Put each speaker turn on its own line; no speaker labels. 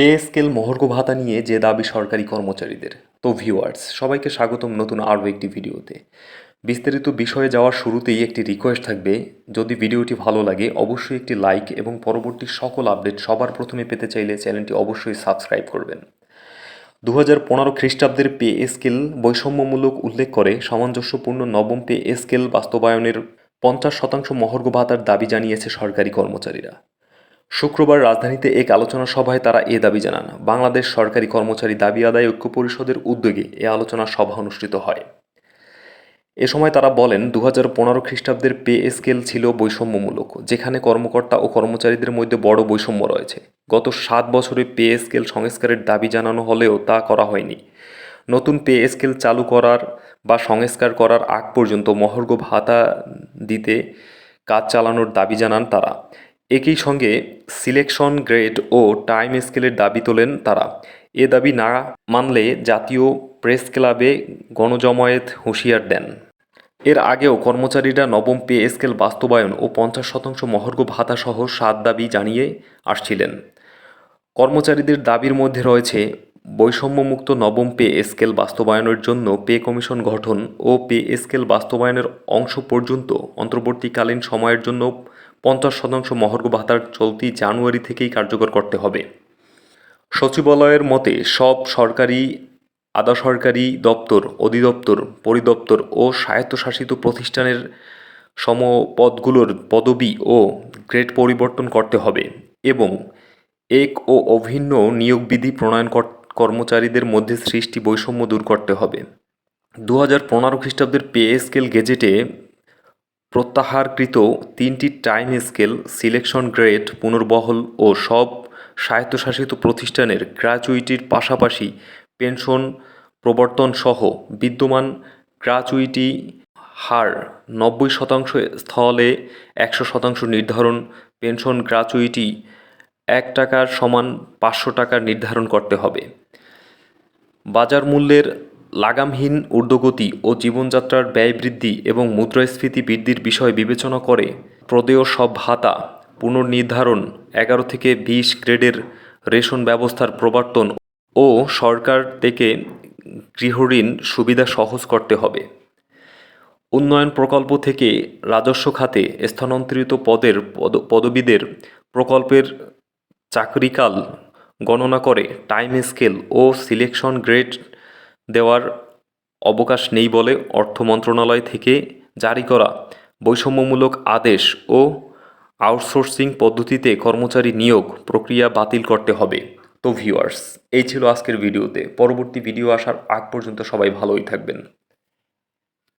Pay scale মহর্ঘ ভাতা নিয়ে যে দাবি সরকারি কর্মচারীদের। তো ভিউয়ার্স সবাইকে স্বাগতম নতুন আরও একটি ভিডিওতে। বিস্তারিত বিষয়ে যাওয়ার শুরুতেই একটি রিকোয়েস্ট থাকবে। যদি ভিডিওটি ভালো লাগে, অবশ্যই একটি লাইক এবং পরবর্তী সকল আপডেট সবার প্রথমে পেতে চাইলে চ্যানেলটি অবশ্যই সাবস্ক্রাইব করবেন। দু হাজার পনেরো খ্রিস্টাব্দের পে স্কেল বৈষম্যমূলক উল্লেখ করে সামঞ্জস্যপূর্ণ নবম পে স্কেল বাস্তবায়নের পঞ্চাশ শতাংশ মহর্ঘ ভাতার দাবি জানিয়েছে সরকারি কর্মচারীরা। শুক্রবার রাজধানীতে এক আলোচনা সভায় তারা এ দাবি জানান, বাংলাদেশ সরকারি কর্মচারী দাবি আদায় ঐক্য পরিষদের উদ্যোগে এ আলোচনা সভা অনুষ্ঠিত হয়। এ সময় তারা বলেন দু হাজার পনেরো খ্রিস্টাব্দের পে স্কেল ছিল বৈষম্যমূলক, যেখানে কর্মকর্তা ও কর্মচারীদের মধ্যে বড় বৈষম্য রয়েছে। গত সাত বছরে পে স্কেল সংস্কারের দাবি জানানো হলেও তা করা হয়নি। নতুন পে স্কেল চালু করার বা সংস্কার করার আগ পর্যন্ত মহর্ঘ ভাতা দিতে কাজ চালানোর দাবি জানান তারা। একই সঙ্গে সিলেকশন গ্রেড ও টাইম স্কেলের দাবি তোলেন তারা। এ দাবি না মানলে জাতীয় প্রেস ক্লাবে গণজমায়েত হুঁশিয়ার দেন। এর আগেও কর্মচারীরা নবম পে স্কেল বাস্তবায়ন ও পঞ্চাশ শতাংশ মহর্ঘ ভাতাসহ সাত দাবি জানিয়ে আসছিলেন। কর্মচারীদের দাবির মধ্যে রয়েছে বৈষম্যমুক্ত নবম পে স্কেল বাস্তবায়নের জন্য পে কমিশন গঠন ও পে স্কেল বাস্তবায়নের অংশ পর্যন্ত অন্তর্বর্তীকালীন সময়ের জন্য পঞ্চাশ শতাংশ মহর্ঘ ভাতার চলতি জানুয়ারি থেকেই কার্যকর করতে হবে। সচিবালয়ের মতে, সব সরকারি, আধা সরকারি দপ্তর, অধিদপ্তর, পরিদপ্তর ও স্বায়ত্তশাসিত প্রতিষ্ঠানের সমপদগুলোর পদবি ও গ্রেড পরিবর্তন করতে হবে এবং এক ও অভিন্ন নিয়োগ বিধি প্রণয়ন কর্মচারীদের মধ্যে সৃষ্টি বৈষম্য দূর করতে হবে। দু হাজার পনেরো খ্রিস্টাব্দের পে স্কেল গেজেটে প্রত্যাহারকৃত তিনটি টাইম স্কেল, সিলেকশন গ্রেড, পুনর্বহল ও সব স্বায়ত্তশাসিত প্রতিষ্ঠানের গ্র্যাচুইটির পাশাপাশি পেনশন প্রবর্তন সহ বিদ্যমান গ্র্যাচুইটি হার নব্বই শতাংশ স্থলে একশো শতাংশ নির্ধারণ, পেনশন গ্র্যাচুইটি এক টাকার সমান পাঁচশো টাকা নির্ধারণ করতে হবে। বাজার মূল্যের লাগামহীন ঊর্ধ্বগতি ও জীবনযাত্রার ব্যয় বৃদ্ধি এবং মুদ্রাস্ফীতি বৃদ্ধির বিষয় বিবেচনা করে প্রদেয় সব ভাতা, পুনর্নির্ধারণ, এগারো থেকে বিশ গ্রেডের রেশন ব্যবস্থার প্রবর্তন ও সরকার থেকে গৃহঋণ সুবিধা সহজ করতে হবে। উন্নয়ন প্রকল্প থেকে রাজস্ব খাতে স্থানান্তরিত পদের পদ, পদবীদের প্রকল্পের চাকরিকাল গণনা করে টাইম স্কেল ও সিলেকশন গ্রেড দেওয়ার অবকাশ নেই বলে অর্থ মন্ত্রণালয় থেকে জারি করা বৈষম্যমূলক আদেশ ও আউটসোর্সিং পদ্ধতিতে কর্মচারী নিয়োগ প্রক্রিয়া বাতিল করতে হবে। তো ভিউয়ার্স এই ছিল আজকের ভিডিওতে। পরবর্তী ভিডিও আসার আগ পর্যন্ত সবাই ভালোই থাকবেন।